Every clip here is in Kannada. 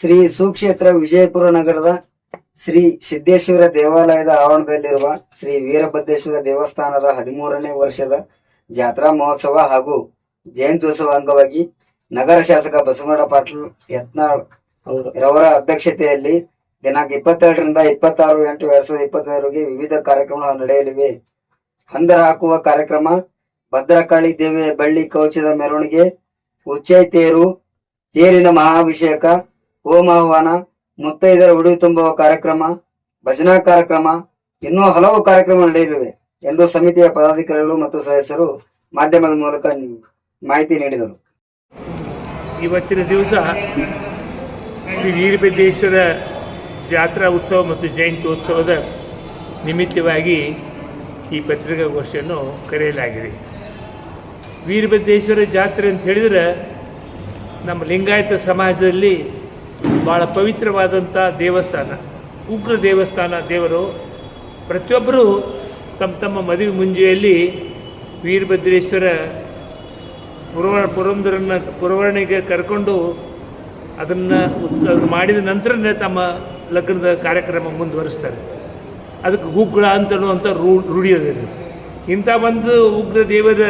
ಶ್ರೀ ಸುಕ್ಷೇತ್ರ ವಿಜಯಪುರ ನಗರದ ಶ್ರೀ ಸಿದ್ದೇಶ್ವರ ದೇವಾಲಯದ ಆವರಣದಲ್ಲಿರುವ ಶ್ರೀ ವೀರಭದ್ರೇಶ್ವರ ದೇವಸ್ಥಾನದ ಹದಿಮೂರನೇ ವರ್ಷದ ಜಾತ್ರಾ ಮಹೋತ್ಸವ ಹಾಗೂ ಜಯಂತ್ಯೋತ್ಸವ ಅಂಗವಾಗಿ ನಗರ ಶಾಸಕ ಬಸವನಗೌಡ ಪಾಟೀಲ್ ಯತ್ನಾಳ್ ರವರ ಅಧ್ಯಕ್ಷತೆಯಲ್ಲಿ ದಿನಾಂಕ ಇಪ್ಪತ್ತೆರಡರಿಂದ ಇಪ್ಪತ್ತಾರು ಎಂಟು ಎರಡ್ ಸಾವಿರದ ಇಪ್ಪತ್ತೈದರಿಗೆ ವಿವಿಧ ಕಾರ್ಯಕ್ರಮಗಳು ನಡೆಯಲಿವೆ. ಹಂದರ ಹಾಕುವ ಕಾರ್ಯಕ್ರಮ ಭದ್ರಕಾಳಿ ದೇವಿಯ ಬಳ್ಳಿ ಕವಚದ ಮೆರವಣಿಗೆ ಉಚ್ಚೈ ತೇರು ತೇರಿನ ಮಹಾಭಿಷೇಕ ಹೋಮಾಹ್ವಾನ ಮುತ್ತೈದರ ಉಡಿ ತುಂಬುವ ಕಾರ್ಯಕ್ರಮ, ಭಜನಾ ಕಾರ್ಯಕ್ರಮ, ಇನ್ನೂ ಹಲವು ಕಾರ್ಯಕ್ರಮ ನಡೆಯಲಿವೆ ಎಂದು ಸಮಿತಿಯ ಪದಾಧಿಕಾರಿಗಳು ಮತ್ತು ಸದಸ್ಯರು ಮಾಧ್ಯಮದ ಮೂಲಕ ಮಾಹಿತಿ ನೀಡಿದರು. ಇವತ್ತಿನ ದಿವಸ ಶ್ರೀ ವೀರಭದ್ರೇಶ್ವರ ಜಾತ್ರಾ ಉತ್ಸವ ಮತ್ತು ಜಯಂತ್ಯೋತ್ಸವದ ನಿಮಿತ್ತವಾಗಿ ಈ ಪತ್ರಿಕಾಗೋಷ್ಠಿಯನ್ನು ಕರೆಯಲಾಗಿದೆ. ವೀರಭದ್ರೇಶ್ವರ ಜಾತ್ರೆ ಅಂತ ಹೇಳಿದರೆ ನಮ್ಮ ಲಿಂಗಾಯತ ಸಮಾಜದಲ್ಲಿ ಭಾಳ ಪವಿತ್ರವಾದಂಥ ದೇವಸ್ಥಾನ. ಉಗ್ರ ದೇವಸ್ಥಾನ ದೇವರು. ಪ್ರತಿಯೊಬ್ಬರೂ ತಮ್ಮ ತಮ್ಮ ಮದುವೆ ಮುಂಜೆಯಲ್ಲಿ ವೀರಭದ್ರೇಶ್ವರ ಪುರವ, ಪುರಂದರನ್ನ ಪುರವಣಿಗೆ ಕರ್ಕೊಂಡು ಅದನ್ನು ಅದನ್ನು ಮಾಡಿದ ನಂತರನೇ ತಮ್ಮ ಲಗ್ನದ ಕಾರ್ಯಕ್ರಮ ಮುಂದುವರಿಸ್ತಾರೆ. ಅದಕ್ಕೆ ಅಂತಲೂ ಅಂತ ರೂ ರೂಢಿಯೋದಿದೆ ಇಂಥ ಒಂದು ಉಗ್ರ ದೇವರ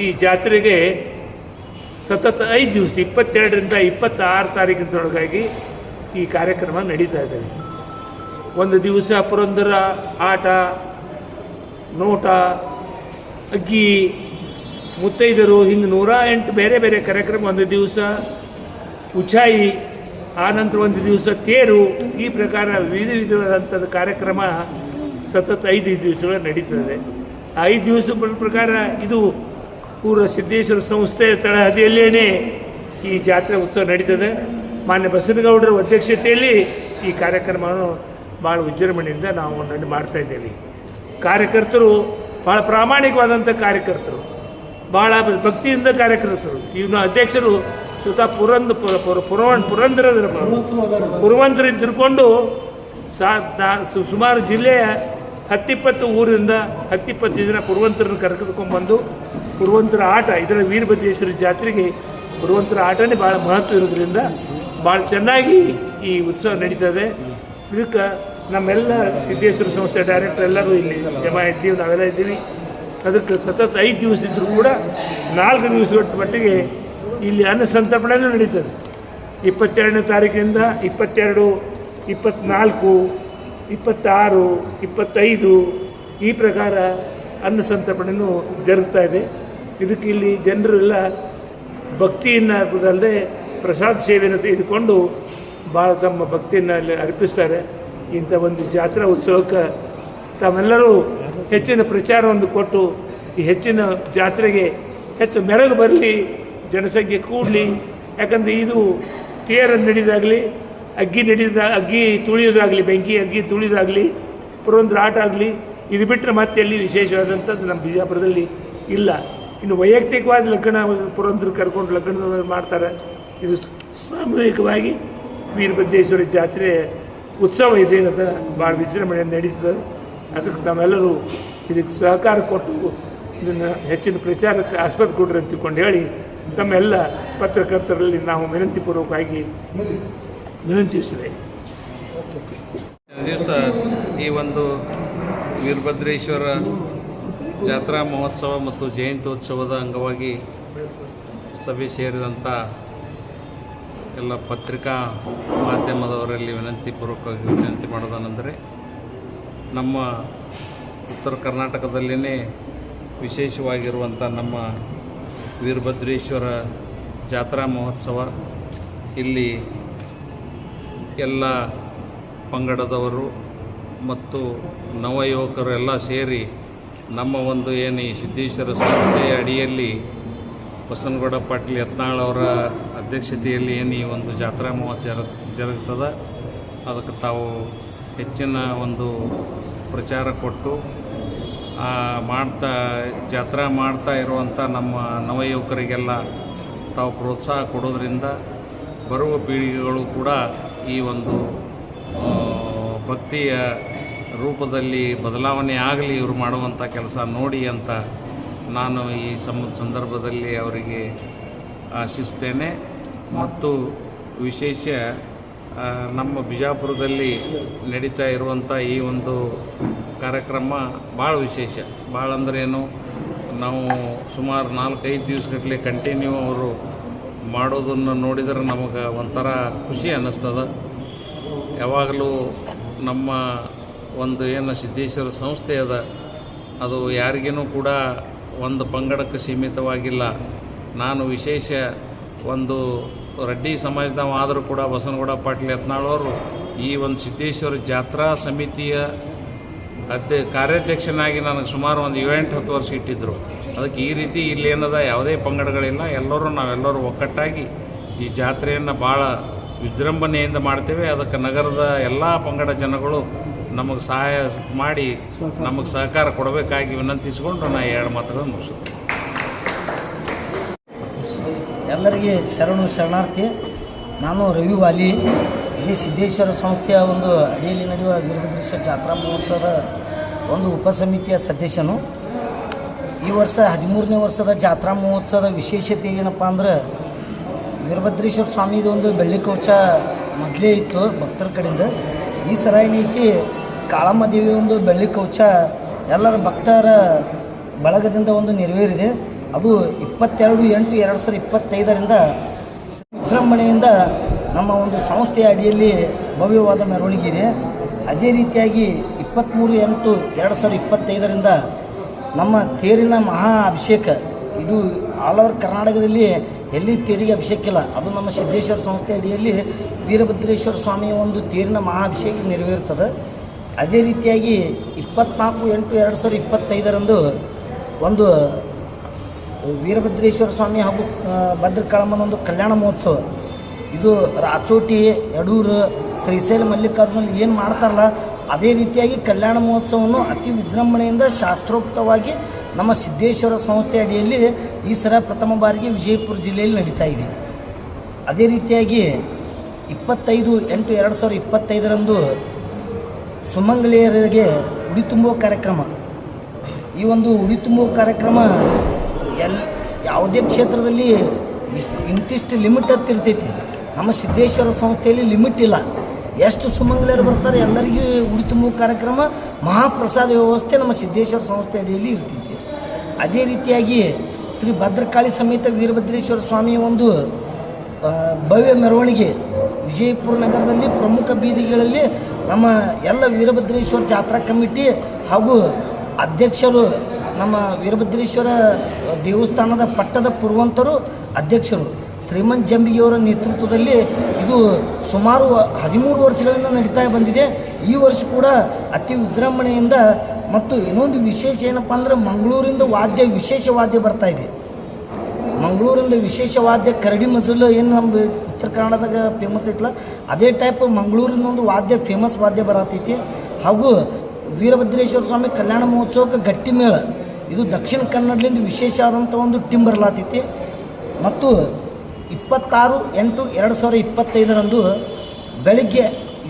ಈ ಜಾತ್ರೆಗೆ ಸತತ ಐದು ದಿವಸ, ಇಪ್ಪತ್ತೆರಡರಿಂದ ಇಪ್ಪತ್ತಾರು ತಾರೀಕಿನೊಳಗಾಗಿ ಈ ಕಾರ್ಯಕ್ರಮ ನಡೀತಾ ಇದೆ. ಒಂದು ದಿವಸ ಪುರಂದರ ಆಟ, ನೋಟ, ಅಗ್ಗಿ ಮುತ್ತೈದರು ಹಿಂಗೆ ನೂರ ಎಂಟು ಬೇರೆ ಬೇರೆ ಕಾರ್ಯಕ್ರಮ. ಒಂದು ದಿವಸ ಉಚಾಯಿ ಆನಂತರ ಒಂದು ದಿವಸ ತೇರು, ಈ ಪ್ರಕಾರ ವಿವಿಧ ವಿಧವಾದಂಥದ್ದು ಕಾರ್ಯಕ್ರಮ ಸತತ ಐದು ದಿವಸಗಳು ನಡೀತದೆ. ಐದು ದಿವಸ ಪ್ರಕಾರ ಇದು ಪೂರ್ವ ಸಿದ್ದೇಶ್ವರ ಸಂಸ್ಥೆ ತಳಹದಿಯಲ್ಲೇ ಈ ಜಾತ್ರೆ ಉತ್ಸವ ನಡೀತದೆ. ಮಾನ್ಯ ಬಸನಗೌಡರ ಅಧ್ಯಕ್ಷತೆಯಲ್ಲಿ ಈ ಕಾರ್ಯಕ್ರಮವನ್ನು ಭಾಳ ವಿಜೃಂಭಣೆಯಿಂದ ನಾವು ನಡೆ ಮಾಡ್ತಾ ಇದ್ದೇವೆ. ಕಾರ್ಯಕರ್ತರು ಭಾಳ ಪ್ರಾಮಾಣಿಕವಾದಂಥ ಕಾರ್ಯಕರ್ತರು ಭಾಳ ಭಕ್ತಿಯಿಂದ ಕಾರ್ಯಕರ್ತರು. ಇವನ ಅಧ್ಯಕ್ಷರು ಸುತ ಪುರಂದ ಪುರ ಪುರ ಪುರವನ್ ಪುರಂದರದ ಪುರವಂತರ ತಿರ್ಕೊಂಡು ಸಾ ನಾ- ಸು- ಸುಮಾರು ಜಿಲ್ಲೆಯ ಹತ್ತಿಪ್ಪತ್ತು ಊರಿಂದ ಹತ್ತಿಪ್ಪತ್ತು ಜನ ಪುರವಂತರನ್ನು ಕರ್ಕೊಂಡ್ಬಂದು ಪುರವಂತರ ಆಟ ಇದರ ವೀರಭದ್ರೇಶ್ವರ ಜಾತ್ರೆಗೆ ಪುರವಂತರ ಆಟನೇ ಭಾಳ ಮಹತ್ವ ಇರೋದ್ರಿಂದ ಭಾಳ ಚೆನ್ನಾಗಿ ಈ ಉತ್ಸವ ನಡೀತದೆ. ಇದಕ್ಕೆ ನಮ್ಮೆಲ್ಲ ಸಿದ್ದೇಶ್ವರ ಸಂಸ್ಥೆ ಡೈರೆಕ್ಟರ್ ಎಲ್ಲರೂ ಇಲ್ಲಿ ಜಮಾ ಇದ್ದೀವಿ, ನಾವೆಲ್ಲ ಇದ್ದೀವಿ. ಅದಕ್ಕೆ ಸತತ ಐದು ದಿವಸ ಇದ್ದರೂ ಕೂಡ ನಾಲ್ಕು ದಿವಸ ಮಟ್ಟಿಗೆ ಇಲ್ಲಿ ಅನ್ನ ಸಂತರ್ಪಣೆಯೂ ನಡೀತದೆ. ಇಪ್ಪತ್ತೆರಡನೇ ತಾರೀಕಿನಿಂದ ಇಪ್ಪತ್ತೆರಡು ಇಪ್ಪತ್ತ್ನಾಲ್ಕು ಇಪ್ಪತ್ತಾರು, ಇಪ್ಪತ್ತೈದು ಈ ಪ್ರಕಾರ ಅನ್ನ ಸಂತರ್ಪಣೆನೂ ಜರುಗ್ತಾ ಇದೆ. ಇದಕ್ಕೆ ಇಲ್ಲಿ ಜನರೆಲ್ಲ ಭಕ್ತಿಯನ್ನು ಅಲ್ಲದೆ ಪ್ರಸಾದ ಸೇವೆಯನ್ನು ತೆಗೆದುಕೊಂಡು ಭಾಳ ತಮ್ಮ ಭಕ್ತಿಯನ್ನು ಅಲ್ಲಿ ಅರ್ಪಿಸ್ತಾರೆ. ಇಂಥ ಒಂದು ಜಾತ್ರಾ ಉತ್ಸವಕ್ಕೆ ತಾವೆಲ್ಲರೂ ಹೆಚ್ಚಿನ ಪ್ರಚಾರವನ್ನು ಕೊಟ್ಟು ಈ ಹೆಚ್ಚಿನ ಜಾತ್ರೆಗೆ ಹೆಚ್ಚು ಮೆರಗು ಬರಲಿ, ಜನಸಂಖ್ಯೆ ಕೂಡಲಿ. ಯಾಕಂದರೆ ಇದು ತೇರ ನಡೆದಾಗಲಿ ಅಗ್ಗಿ ನಡೀದ, ಅಗ್ಗಿ ತುಳಿಯೋದಾಗಲಿ ಬೆಂಕಿ ಅಗ್ಗಿ ತುಳಿಯೋದಾಗಲಿ ಪುರಂದ್ರ ಆಟ ಆಗಲಿ ಇದು ಬಿಟ್ಟರೆ ಮತ್ತೆ ಎಲ್ಲಿ ವಿಶೇಷವಾದಂಥದ್ದು ನಮ್ಮ ಬಿಜಾಪುರದಲ್ಲಿ ಇಲ್ಲ. ಇನ್ನು ವೈಯಕ್ತಿಕವಾದ ಲಗ್ನ, ಪುರಂದ್ರ ಕರ್ಕೊಂಡು ಲಗ್ನ ಮಾಡ್ತಾರೆ. ಇದು ಸಾಮೂಹಿಕವಾಗಿ ವೀರಭದ್ರೇಶ್ವರ ಜಾತ್ರೆ ಉತ್ಸವ ಇದೆ ಅಂತ ಭಾಳ ವಿಜೃಂಭಣೆಯನ್ನು ನಡೀತದೆ ಅದಕ್ಕೆ ತಾವೆಲ್ಲರೂ ಇದಕ್ಕೆ ಸಹಕಾರ ಕೊಟ್ಟು ಇದನ್ನು ಹೆಚ್ಚಿನ ಪ್ರಚಾರಕ್ಕೆ ಆಸ್ಪದ ಕೊಡ್ರಿ ಅಂತ ತಿಳ್ಕೊಂಡು ಹೇಳಿ ತಮ್ಮೆಲ್ಲ ಪತ್ರಕರ್ತರಲ್ಲಿ ನಾವು ವಿನಂತಿಪೂರ್ವಕವಾಗಿ ವಿನಂತಿಸಿದೆ ದಿವಸ ಈ ಒಂದು ವೀರಭದ್ರೇಶ್ವರ ಜಾತ್ರಾ ಮಹೋತ್ಸವ ಮತ್ತು ಜಯಂತ್ಯೋತ್ಸವದ ಅಂಗವಾಗಿ ಸಭೆ ಸೇರಿದಂಥ ಎಲ್ಲ ಪತ್ರಿಕಾ ಮಾಧ್ಯಮದವರಲ್ಲಿ ವಿನಂತಿ ಪೂರ್ವಕವಾಗಿ ವಿನಂತಿ ಮಾಡೋದೇನೆಂದರೆ, ನಮ್ಮ ಉತ್ತರ ಕರ್ನಾಟಕದಲ್ಲೇ ವಿಶೇಷವಾಗಿರುವಂಥ ನಮ್ಮ ವೀರಭದ್ರೇಶ್ವರ ಜಾತ್ರಾ ಮಹೋತ್ಸವ ಇಲ್ಲಿ ಎಲ್ಲ ಪಂಗಡದವರು ಮತ್ತು ನವಯುವಕರು ಎಲ್ಲ ಸೇರಿ ನಮ್ಮ ಒಂದು ಏನು ಈ ಸಿದ್ದೇಶ್ವರ ಸಂಸ್ಥೆಯ ಅಡಿಯಲ್ಲಿ ಬಸನಗೌಡ ಪಾಟೀಲ್ ಯತ್ನಾಳ್ ಅವರ ಅಧ್ಯಕ್ಷತೆಯಲ್ಲಿ ಏನು ಈ ಒಂದು ಜಾತ್ರಾ ಮಹೋತ್ಸವ ಜರ ಜರುಗ್ತದೆ. ಅದಕ್ಕೆ ತಾವು ಹೆಚ್ಚಿನ ಒಂದು ಪ್ರಚಾರ ಕೊಟ್ಟು ಮಾಡ್ತಾ, ಜಾತ್ರಾ ಮಾಡ್ತಾ ಇರುವಂಥ ನಮ್ಮ ನವಯುವಕರಿಗೆಲ್ಲ ತಾವು ಪ್ರೋತ್ಸಾಹ ಕೊಡೋದ್ರಿಂದ ಬರುವ ಪೀಳಿಗೆಗಳು ಕೂಡ ಈ ಒಂದು ಭಕ್ತಿಯ ರೂಪದಲ್ಲಿ ಬದಲಾವಣೆ ಆಗಲಿ ಇವರು ಮಾಡುವಂಥ ಕೆಲಸ ನೋಡಿ ಅಂತ ನಾನು ಈ ಸಂದರ್ಭದಲ್ಲಿ ಅವರಿಗೆ ಆಶಿಸ್ತೇನೆ. ಮತ್ತು ವಿಶೇಷ ನಮ್ಮ ಬಿಜಾಪುರದಲ್ಲಿ ನಡೀತಾ ಇರುವಂಥ ಈ ಒಂದು ಕಾರ್ಯಕ್ರಮ ಭಾಳ ವಿಶೇಷ. ಭಾಳ ಅಂದ್ರೇನು ನಾವು ಸುಮಾರು ನಾಲ್ಕೈದು ದಿವಸಗಟ್ಟಲೆ ಕಂಟಿನ್ಯೂ ಅವರು ಮಾಡೋದನ್ನು ನೋಡಿದರೆ ನಮಗೆ ಒಂಥರ ಖುಷಿ ಅನ್ನಿಸ್ತದ. ಯಾವಾಗಲೂ ನಮ್ಮ ಒಂದು ಏನು ಸಿದ್ದೇಶ್ವರ ಸಂಸ್ಥೆ ಅದ, ಅದು ಯಾರಿಗೇನೂ ಕೂಡ ಒಂದು ಪಂಗಡಕ್ಕೆ ಸೀಮಿತವಾಗಿಲ್ಲ. ನಾನು ವಿಶೇಷ ಒಂದು ರೆಡ್ಡಿ ಸಮಾಜದವ ಆದರೂ ಕೂಡ ಬಸನಗೌಡ ಪಾಟೀಲ್ ಯತ್ನಾಳವರು ಈ ಒಂದು ಸಿದ್ದೇಶ್ವರ ಜಾತ್ರಾ ಸಮಿತಿಯ ಅಧ್ಯ ಕಾರ್ಯಾಧ್ಯಕ್ಷನಾಗಿ ನನಗೆ ಸುಮಾರು ಒಂದು ಏಳೆಂಟು ಹತ್ತು ವರ್ಷ ಇಟ್ಟಿದ್ದರು. ಅದಕ್ಕೆ ಈ ರೀತಿ ಇಲ್ಲಿ ಏನದ ಯಾವುದೇ ಪಂಗಡಗಳಿಲ್ಲ. ಎಲ್ಲರೂ ನಾವೆಲ್ಲರೂ ಒಕ್ಕಟ್ಟಾಗಿ ಈ ಜಾತ್ರೆಯನ್ನು ಭಾಳ ವಿಜೃಂಭಣೆಯಿಂದ ಮಾಡ್ತೇವೆ. ಅದಕ್ಕೆ ನಗರದ ಎಲ್ಲ ಪಂಗಡ ಜನಗಳು ನಮಗೆ ಸಹಾಯ ಮಾಡಿ ನಮಗೆ ಸಹಕಾರ ಕೊಡಬೇಕಾಗಿ ವಿನಂತಿಸಿಕೊಂಡು ನಾ ಎರಡು ಮಾತುಗಳನ್ನು ಮುಗಿಸುತ್ತೆ ಎಲ್ಲರಿಗೆ ಶರಣು ಶರಣಾರ್ಥಿ ನಾನು ರವಿ ವಾಲಿ. ಇಲ್ಲಿ ಸಿದ್ದೇಶ್ವರ ಸಂಸ್ಥೆಯ ಒಂದು ಅಡಿಯಲ್ಲಿ ನಡೆಯುವ ವೀರಭದ್ರೇಶ್ವರ ಜಾತ್ರಾ ಮಹೋತ್ಸವದ ಒಂದು ಉಪಸಮಿತಿಯ ಸದಸ್ಯನು. ಈ ವರ್ಷ ಹದಿಮೂರನೇ ವರ್ಷದ ಜಾತ್ರಾ ಮಹೋತ್ಸವದ ವಿಶೇಷತೆ ಏನಪ್ಪ ಅಂದ್ರೆ ವೀರಭದ್ರೇಶ್ವರ ಸ್ವಾಮಿದು ಒಂದು ಬೆಳ್ಳಿ ಕವಚ ಮೊದಲೇ ಇತ್ತು ಭಕ್ತರ ಕಡೆಯಿಂದ. ಈ ಸರ ಏನೈತಿ ಕಾಳಮ್ಮ ದೇವಿ ಒಂದು ಬೆಳ್ಳಿ ಕವಚ ಎಲ್ಲರ ಭಕ್ತರ ಬಳಗದಿಂದ ಒಂದು ನೆರವೇರಿದೆ. ಅದು ಇಪ್ಪತ್ತೆರಡು ಎಂಟು ಎರಡು ಸಾವಿರದ ಇಪ್ಪತ್ತೈದರಿಂದ ವಿಜೃಂಭಣೆಯಿಂದ ನಮ್ಮ ಒಂದು ಸಂಸ್ಥೆಯ ಅಡಿಯಲ್ಲಿ ಭವ್ಯವಾದ ಮೆರವಣಿಗೆ ಇದೆ. ಅದೇ ರೀತಿಯಾಗಿ ಇಪ್ಪತ್ತ್ಮೂರು ಎಂಟು ಎರಡು ಸಾವಿರದ ಇಪ್ಪತ್ತೈದರಿಂದ ನಮ್ಮ ತೇರಿನ ಮಹಾ ಅಭಿಷೇಕ. ಇದು ಆಲ್ ಓವರ್ ಕರ್ನಾಟಕದಲ್ಲಿ ಎಲ್ಲಿ ತೇರಿಗೆ ಅಭಿಷೇಕ ಇಲ್ಲ. ಅದು ನಮ್ಮ ಸಿದ್ದೇಶ್ವರ ಸಂಸ್ಥೆ ಅಡಿಯಲ್ಲಿ ವೀರಭದ್ರೇಶ್ವರ ಸ್ವಾಮಿಯ ಒಂದು ತೇರಿನ ಮಹಾ ಅಭಿಷೇಕ ನೆರವೇರ್ತದೆ. ಅದೇ ರೀತಿಯಾಗಿ ಇಪ್ಪತ್ನಾಲ್ಕು ಎಂಟು ಎರಡು ಸಾವಿರದ ಇಪ್ಪತ್ತೈದರಂದು ಒಂದು ವೀರಭದ್ರೇಶ್ವರ ಸ್ವಾಮಿ ಹಾಗೂ ಭದ್ರಕಾಳಮ್ಮನ ಒಂದು ಕಲ್ಯಾಣ ಮಹೋತ್ಸವ. ಇದು ರಾಚೋಟಿ, ಯಡೂರು, ಶ್ರೀಶೈಲ ಮಲ್ಲಿಕಾರ್ಜುನ ಏನು ಮಾಡ್ತಾರಲ್ಲ ಅದೇ ರೀತಿಯಾಗಿ ಕಲ್ಯಾಣ ಮಹೋತ್ಸವವನ್ನು ಅತಿ ವಿಜೃಂಭಣೆಯಿಂದ ಶಾಸ್ತ್ರೋಕ್ತವಾಗಿ ನಮ್ಮ ಸಿದ್ದೇಶ್ವರ ಸಂಸ್ಥೆ ಅಡಿಯಲ್ಲಿ ಈ ಸಲ ಪ್ರಥಮ ಬಾರಿಗೆ ವಿಜಯಪುರ ಜಿಲ್ಲೆಯಲ್ಲಿ ನಡೀತಾ ಇದೆ. ಅದೇ ರೀತಿಯಾಗಿ ಇಪ್ಪತ್ತೈದು ಎಂಟು ಎರಡು ಸಾವಿರದ ಇಪ್ಪತ್ತೈದರಂದು ಸುಮಂಗಲಿಯರಿಗೆ ಉಡಿ ತುಂಬುವ ಕಾರ್ಯಕ್ರಮ. ಈ ಒಂದು ಉಡಿ ತುಂಬುವ ಕಾರ್ಯಕ್ರಮ ಎಲ್ ಯಾವುದೇ ಕ್ಷೇತ್ರದಲ್ಲಿ ಇಷ್ಟು ಇಂತಿಷ್ಟು ಲಿಮಿಟ್ ಅಂತ ಇರ್ತೈತಿ ನಮ್ಮ ಸಿದ್ದೇಶ್ವರ ಸಂಸ್ಥೆಯಲ್ಲಿ ಲಿಮಿಟ್ ಇಲ್ಲ. ಎಷ್ಟು ಸುಮಂಗಲರು ಬರ್ತಾರೆ, ಎಲ್ಲರಿಗೂ ಉಡಿ ತುಂಬುವ ಕಾರ್ಯಕ್ರಮ, ಮಹಾಪ್ರಸಾದ ವ್ಯವಸ್ಥೆ ನಮ್ಮ ಸಿದ್ದೇಶ್ವರ ಸಂಸ್ಥೆ ಅಡಿಯಲ್ಲಿ ಇರ್ತೈತಿ ಅದೇ ರೀತಿಯಾಗಿ ಶ್ರೀ ಭದ್ರಕಾಳಿ ಸಮೇತ ವೀರಭದ್ರೇಶ್ವರ ಸ್ವಾಮಿಯ ಒಂದು ಭವ್ಯ ಮೆರವಣಿಗೆ ವಿಜಯಪುರ ನಗರದಲ್ಲಿ ಪ್ರಮುಖ ಬೀದಿಗಳಲ್ಲಿ ನಮ್ಮ ಎಲ್ಲ ವೀರಭದ್ರೇಶ್ವರ ಜಾತ್ರಾ ಕಮಿಟಿ ಹಾಗೂ ಅಧ್ಯಕ್ಷರು, ನಮ್ಮ ವೀರಭದ್ರೇಶ್ವರ ದೇವಸ್ಥಾನದ ಪಟ್ಟದ ಪುರುವಂತರು ಅಧ್ಯಕ್ಷರು. ಶ್ರೀಮಂತ್ ಜಂಬಿಗೆಯವರ ನೇತೃತ್ವದಲ್ಲಿ ಇದು ಸುಮಾರು ಹದಿಮೂರು ವರ್ಷಗಳಿಂದ ನಡೀತಾ ಬಂದಿದೆ. ಈ ವರ್ಷ ಕೂಡ ಅತಿ ವಿಜೃಂಭಣೆಯಿಂದ ಮತ್ತು ಇನ್ನೊಂದು ವಿಶೇಷ ಏನಪ್ಪ ಅಂದರೆ ಮಂಗಳೂರಿಂದ ವಾದ್ಯ ವಿಶೇಷ ವಾದ್ಯ ಬರ್ತಾ ಇದೆ. ಮಂಗಳೂರಿಂದ ವಿಶೇಷ ವಾದ್ಯ ಕರಡಿ ಮಸಲು ಏನು ನಮ್ಮ ಉತ್ತರ ಕನ್ನಡದಾಗ ಫೇಮಸ್ ಐತಲ್ಲ, ಅದೇ ಟೈಪ್ ಮಂಗಳೂರಿಂದ ಒಂದು ವಾದ್ಯ ಫೇಮಸ್ ವಾದ್ಯ ಬರತೈತಿ. ಹಾಗೂ ವೀರಭದ್ರೇಶ್ವರ ಸ್ವಾಮಿ ಕಲ್ಯಾಣ ಮಹೋತ್ಸವಕ್ಕೆ ಗಟ್ಟಿ ಮೇಳ ಇದು ದಕ್ಷಿಣ ಕನ್ನಡದಿಂದ ವಿಶೇಷ ಆದಂಥ ಒಂದು ಟಿಂಬರ್ಲಾತೈತಿ ಬರಲಾತೈತಿ. ಮತ್ತು ಇಪ್ಪತ್ತಾರು ಎಂಟು ಎರಡು ಸಾವಿರ ಇಪ್ಪತ್ತೈದರಂದು ಬೆಳಿಗ್ಗೆ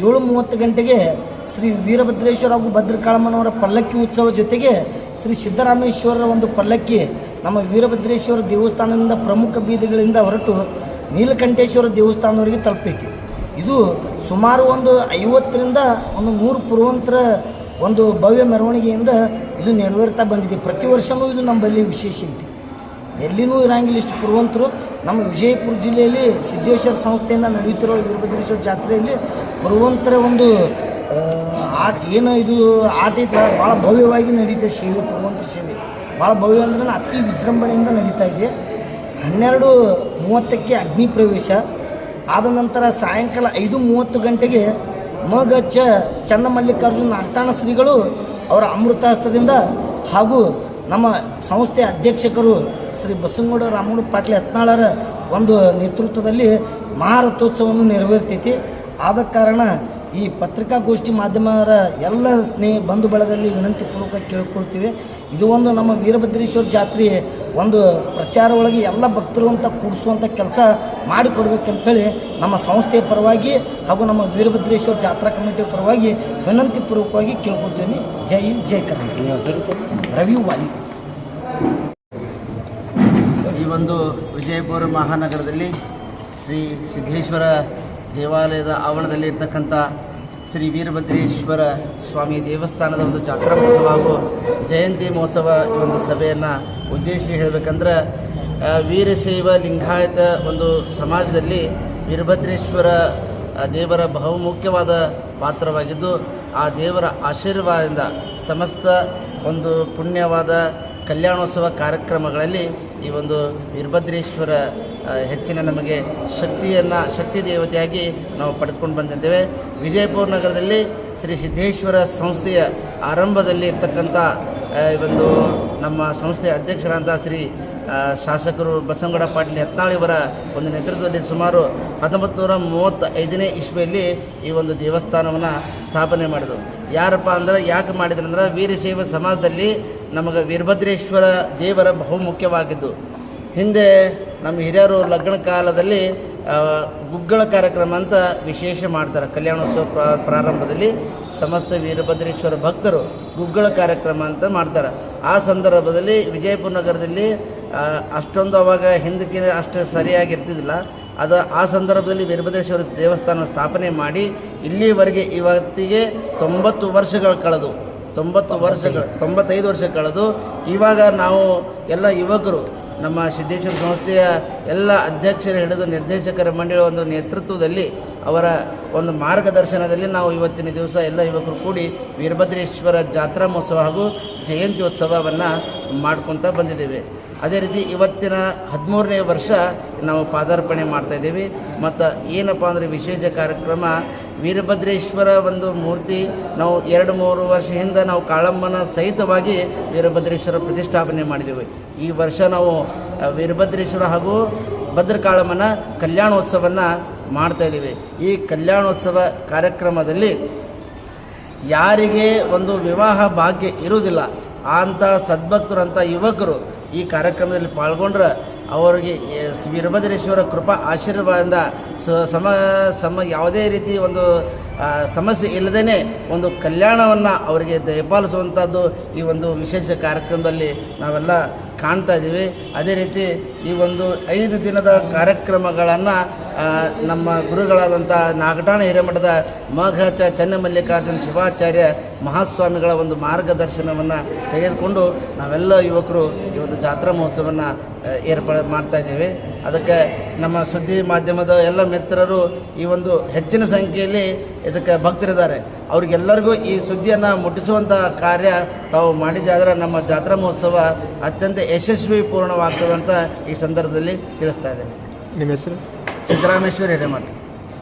ಏಳು ಮೂವತ್ತು ಗಂಟೆಗೆ ಶ್ರೀ ವೀರಭದ್ರೇಶ್ವರ ಹಾಗೂ ಭದ್ರಕಾಳಮ್ಮನವರ ಪಲ್ಲಕ್ಕಿ ಉತ್ಸವ ಜೊತೆಗೆ ಶ್ರೀ ಸಿದ್ದರಾಮೇಶ್ವರರ ಒಂದು ಪಲ್ಲಕ್ಕಿ ನಮ್ಮ ವೀರಭದ್ರೇಶ್ವರ ದೇವಸ್ಥಾನದಿಂದ ಪ್ರಮುಖ ಬೀದಿಗಳಿಂದ ಹೊರಟು ನೀಲಕಂಠೇಶ್ವರ ದೇವಸ್ಥಾನವರಿಗೆ ತಲುಪ್ತೈತಿ. ಇದು ಸುಮಾರು ಒಂದು ಐವತ್ತರಿಂದ ಒಂದು ನೂರು ಪೂರ್ವಂತರ ಒಂದು ಭವ್ಯ ಮೆರವಣಿಗೆಯಿಂದ ಇದು ನೆರವೇರ್ತಾ ಬಂದಿದೆ. ಪ್ರತಿ ವರ್ಷವೂ ಇದು ನಮ್ಮಲ್ಲಿ ವಿಶೇಷ ಐತಿ. ಎಲ್ಲಿನೂ ಇರಂಗಿಲ್ಲ ಇಷ್ಟು ಪುರುವಂತರು. ನಮ್ಮ ವಿಜಯಪುರ ಜಿಲ್ಲೆಯಲ್ಲಿ ಸಿದ್ದೇಶ್ವರ ಸಂಸ್ಥೆಯಿಂದ ನಡೆಯುತ್ತಿರುವ ವೀರಭದ್ರೇಶ್ವರ ಜಾತ್ರೆಯಲ್ಲಿ ಪುರುವಂತರ ಒಂದು ಆಟ, ಏನು ಇದು ಆಟ ಭಾಳ ಭವ್ಯವಾಗಿ ನಡೀತೆ ಸೇವೆ, ಪುರುವಂತರ ಸೇವೆ. ಭಾಳ ಭವ್ಯ ಅಂದ್ರೆ ಅತಿ ವಿಜೃಂಭಣೆಯಿಂದ ನಡೀತಾ ಇದೆ ಹನ್ನೆರಡು ಮೂವತ್ತಕ್ಕೆ ಅಗ್ನಿ ಪ್ರವೇಶ. ಆದ ನಂತರ ಸಾಯಂಕಾಲ ಐದು ಮೂವತ್ತು ಗಂಟೆಗೆ ಮಗಚ್ಚ ಚನ್ನಮಲ್ಲಿಕಾರ್ಜುನ ಅಟ್ಟಾಣ ಶ್ರೀಗಳು ಅವರ ಅಮೃತಾಸ್ತ್ರದಿಂದ ಹಾಗೂ ನಮ್ಮ ಸಂಸ್ಥೆ ಅಧ್ಯಕ್ಷಕರು ಶ್ರೀ ಬಸನಗೌಡ ರಾಮಗೌಡ ಪಾಟೀಲ್ ಯತ್ನಾಳರ ಒಂದು ನೇತೃತ್ವದಲ್ಲಿ ಮಹಾರಥೋತ್ಸವವನ್ನು ನೆರವೇರ್ತೈತಿ. ಆದ ಕಾರಣ ಈ ಪತ್ರಿಕಾಗೋಷ್ಠಿ ಮಾಧ್ಯಮರ ಎಲ್ಲ ಸ್ನೇಹ ಬಂಧು ಬಳಗದಲ್ಲಿ ವಿನಂತಿ ಪೂರ್ವಕ ಕೇಳ್ಕೊಳ್ತೀವಿ. ಇದು ಒಂದು ನಮ್ಮ ವೀರಭದ್ರೇಶ್ವರ ಜಾತ್ರೆ ಒಂದು ಪ್ರಚಾರ ಒಳಗೆ ಎಲ್ಲ ಭಕ್ತರು ಅಂತ ಕೂಡಿಸುವಂಥ ಕೆಲಸ ಮಾಡಿಕೊಡ್ಬೇಕಂತೇಳಿ ನಮ್ಮ ಸಂಸ್ಥೆಯ ಪರವಾಗಿ ಹಾಗೂ ನಮ್ಮ ವೀರಭದ್ರೇಶ್ವರ ಜಾತ್ರಾ ಕಮಿಟಿಯ ಪರವಾಗಿ ವಿನಂತಿ ಪೂರ್ವಕವಾಗಿ ಕೇಳ್ಕೊಳ್ತೀನಿ. ಜೈ ಜೈ ಕರ್ನಾಟಕ. ರವಿ ವಾಲಿ ಒಂದು ವಿಜಯಪುರ ಮಹಾನಗರದಲ್ಲಿ ಶ್ರೀ ಸಿದ್ದೇಶ್ವರ ದೇವಾಲಯದ ಆವರಣದಲ್ಲಿ ಇರ್ತಕ್ಕಂಥ ಶ್ರೀ ವೀರಭದ್ರೇಶ್ವರ ಸ್ವಾಮಿ ದೇವಸ್ಥಾನದ ಒಂದು ಜಾತ್ರಾ ಮಹೋತ್ಸವ ಹಾಗೂ ಜಯಂತಿ ಮಹೋತ್ಸವ ಈ ಒಂದು ಸಭೆಯನ್ನು ಉದ್ದೇಶಿಸಿ ಹೇಳಬೇಕಂದ್ರೆ ವೀರಶೈವ ಲಿಂಗಾಯತ ಒಂದು ಸಮಾಜದಲ್ಲಿ ವೀರಭದ್ರೇಶ್ವರ ದೇವರ ಬಹುಮುಖ್ಯವಾದ ಪಾತ್ರವಾಗಿದ್ದು, ಆ ದೇವರ ಆಶೀರ್ವಾದದಿಂದ ಸಮಸ್ತ ಒಂದು ಪುಣ್ಯವಾದ ಕಲ್ಯಾಣೋತ್ಸವ ಕಾರ್ಯಕ್ರಮಗಳಲ್ಲಿ ಈ ಒಂದು ವೀರಭದ್ರೇಶ್ವರ ಹೆಚ್ಚಿನ ನಮಗೆ ಶಕ್ತಿಯನ್ನು, ಶಕ್ತಿ ದೇವತೆಯಾಗಿ ನಾವು ಪಡೆದುಕೊಂಡು ಬಂದಿದ್ದೇವೆ. ವಿಜಯಪುರ ನಗರದಲ್ಲಿ ಶ್ರೀ ಸಿದ್ದೇಶ್ವರ ಸಂಸ್ಥೆಯ ಆರಂಭದಲ್ಲಿ ಇರ್ತಕ್ಕಂಥ ಈ ಒಂದು ನಮ್ಮ ಸಂಸ್ಥೆಯ ಅಧ್ಯಕ್ಷರಾದಂಥ ಶ್ರೀ ಶಾಸಕರು ಬಸವಗೌಡ ಪಾಟೀಲ್ ಯತ್ನಾಳಿಯವರ ಒಂದು ನೇತೃತ್ವದಲ್ಲಿ ಸುಮಾರು ಹತ್ತೊಂಬತ್ತು ನೂರ ಮೂವತ್ತೈದನೇ ಇಸ್ವಿಯಲ್ಲಿ ಈ ಒಂದು ದೇವಸ್ಥಾನವನ್ನು ಸ್ಥಾಪನೆ ಮಾಡಿದರು. ಯಾರಪ್ಪ ಅಂದ್ರೆ ಯಾಕೆ ಮಾಡಿದ್ರಂದ್ರೆ ವೀರಶೈವ ಸಮಾಜದಲ್ಲಿ ನಮಗೆ ವೀರಭದ್ರೇಶ್ವರ ದೇವರ ಬಹುಮುಖ್ಯವಾಗಿದ್ದು ಹಿಂದೆ ನಮ್ಮ ಹಿರಿಯರು ಲಗ್ನ ಕಾಲದಲ್ಲಿ ಗುಗ್ಗಳ ಕಾರ್ಯಕ್ರಮ ಅಂತ ವಿಶೇಷ ಮಾಡ್ತಾರೆ. ಕಲ್ಯಾಣೋತ್ಸವ ಪ್ರಾರಂಭದಲ್ಲಿ ಸಮಸ್ತ ವೀರಭದ್ರೇಶ್ವರ ಭಕ್ತರು ಗುಗ್ಗಳ ಕಾರ್ಯಕ್ರಮ ಅಂತ ಮಾಡ್ತಾರೆ. ಆ ಸಂದರ್ಭದಲ್ಲಿ ವಿಜಯಪುರ ನಗರದಲ್ಲಿ ಅಷ್ಟೊಂದು ಅವಾಗ ಹಿಂದಕ್ಕೆ ಅಷ್ಟು ಸರಿಯಾಗಿರ್ತಿದ್ದಿಲ್ಲ. ಅದು, ಆ ಸಂದರ್ಭದಲ್ಲಿ ವೀರಭದ್ರೇಶ್ವರ ದೇವಸ್ಥಾನ ಸ್ಥಾಪನೆ ಮಾಡಿ, ಇಲ್ಲಿವರೆಗೆ ಇವತ್ತಿಗೆ ತೊಂಬತ್ತು ವರ್ಷಗಳು ಕಳೆದು. ತೊಂಬತ್ತು ವರ್ಷಗಳು, ತೊಂಬತ್ತೈದು ವರ್ಷ ಕಳೆದು ಇವಾಗ ನಾವು ಎಲ್ಲ ಯುವಕರು, ನಮ್ಮ ಸಿದ್ದೇಶ್ವರ ಸಂಸ್ಥೆಯ ಎಲ್ಲ ಅಧ್ಯಕ್ಷರು ಹಿಡಿದು ನಿರ್ದೇಶಕರ ಮಂಡಳಿಯ ಒಂದು ನೇತೃತ್ವದಲ್ಲಿ ಅವರ ಒಂದು ಮಾರ್ಗದರ್ಶನದಲ್ಲಿ ನಾವು ಇವತ್ತಿನ ದಿವಸ ಎಲ್ಲ ಯುವಕರು ಕೂಡಿ ವೀರಭದ್ರೇಶ್ವರ ಜಾತ್ರಾ ಮಹೋತ್ಸವ ಹಾಗೂ ಜಯಂತಿ ಉತ್ಸವವನ್ನು ಮಾಡ್ಕೊತಾ ಬಂದಿದ್ದೇವೆ. ಅದೇ ರೀತಿ ಇವತ್ತಿನ ಹದಿಮೂರನೇ ವರ್ಷ ನಾವು ಪಾದಾರ್ಪಣೆ ಮಾಡ್ತಾ ಇದ್ದೀವಿ. ಮತ್ತು ಏನಪ್ಪ ಅಂದರೆ ವಿಶೇಷ ಕಾರ್ಯಕ್ರಮ, ವೀರಭದ್ರೇಶ್ವರ ಒಂದು ಮೂರ್ತಿ, ನಾವು ಎರಡು ಮೂರು ವರ್ಷ ಹಿಂದೆ ನಾವು ಕಾಳಮ್ಮನ ಸಹಿತವಾಗಿ ವೀರಭದ್ರೇಶ್ವರ ಪ್ರತಿಷ್ಠಾಪನೆ ಮಾಡಿದ್ದೇವೆ. ಈ ವರ್ಷ ನಾವು ವೀರಭದ್ರೇಶ್ವರ ಹಾಗೂ ಭದ್ರಕಾಳಮ್ಮನ ಕಲ್ಯಾಣೋತ್ಸವವನ್ನು ಮಾಡ್ತಾ ಇದ್ದೀವಿ. ಈ ಕಲ್ಯಾಣೋತ್ಸವ ಕಾರ್ಯಕ್ರಮದಲ್ಲಿ ಯಾರಿಗೆ ಒಂದು ವಿವಾಹ ಭಾಗ್ಯ ಇರುವುದಿಲ್ಲ, ಅಂಥ ಸದ್ಭಕ್ತರಂಥ ಯುವಕರು ಈ ಕಾರ್ಯಕ್ರಮದಲ್ಲಿ ಪಾಲ್ಗೊಂಡ್ರೆ ಅವರಿಗೆ ವೀರಭದ್ರೇಶ್ವರ ಕೃಪಾ ಆಶೀರ್ವಾದದಿಂದ ಸಮ ಸಮ ಯಾವುದೇ ರೀತಿ ಒಂದು ಸಮಸ್ಯೆ ಇಲ್ಲದೇ ಒಂದು ಕಲ್ಯಾಣವನ್ನು ಅವರಿಗೆ ದಯಪಾಲಿಸುವಂಥದ್ದು ಈ ಒಂದು ವಿಶೇಷ ಕಾರ್ಯಕ್ರಮದಲ್ಲಿ ನಾವೆಲ್ಲ ಕಾಣ್ತಾ ಇದ್ದೀವಿ. ಅದೇ ರೀತಿ ಈ ಒಂದು ಐದು ದಿನದ ಕಾರ್ಯಕ್ರಮಗಳನ್ನು ನಮ್ಮ ಗುರುಗಳಾದಂಥ ನಾಗಟಾಣ ಹಿರೇಮಠದ ಮಘಚ ಚನ್ನಮಲ್ಲಿಕಾರ್ಜುನ ಶಿವಾಚಾರ್ಯ ಮಹಾಸ್ವಾಮಿಗಳ ಒಂದು ಮಾರ್ಗದರ್ಶನವನ್ನು ತೆಗೆದುಕೊಂಡು ನಾವೆಲ್ಲ ಯುವಕರು ಈ ಒಂದು ಜಾತ್ರಾ ಮಹೋತ್ಸವವನ್ನು ಏರ್ಪಾಡು ಮಾಡ್ತಾ ಇದ್ದೀವಿ. ಅದಕ್ಕೆ ನಮ್ಮ ಸುದ್ದಿ ಮಾಧ್ಯಮದ ಎಲ್ಲ ಮಿತ್ರರು ಈ ಒಂದು ಹೆಚ್ಚಿನ ಸಂಖ್ಯೆಯಲ್ಲಿ ಇದಕ್ಕೆ ಭಕ್ತರಿದ್ದಾರೆ. ಅವ್ರಿಗೆಲ್ಲರಿಗೂ ಈ ಸುದ್ದಿಯನ್ನು ಮುಟ್ಟಿಸುವಂಥ ಕಾರ್ಯ ತಾವು ಮಾಡಿದ್ದೆ. ಆದರೆ ನಮ್ಮ ಜಾತ್ರಾ ಮಹೋತ್ಸವ ಅತ್ಯಂತ ಯಶಸ್ವಿ ಪೂರ್ಣವಾಗ್ತದಂತ ಈ ಸಂದರ್ಭದಲ್ಲಿ ತಿಳಿಸ್ತಾ ಇದ್ದೇನೆ. ನಿಮ್ಮ ಹೆಸರು? ಸಿದ್ದರಾಮೇಶ್ವರ ಹಿರೇಮಠ.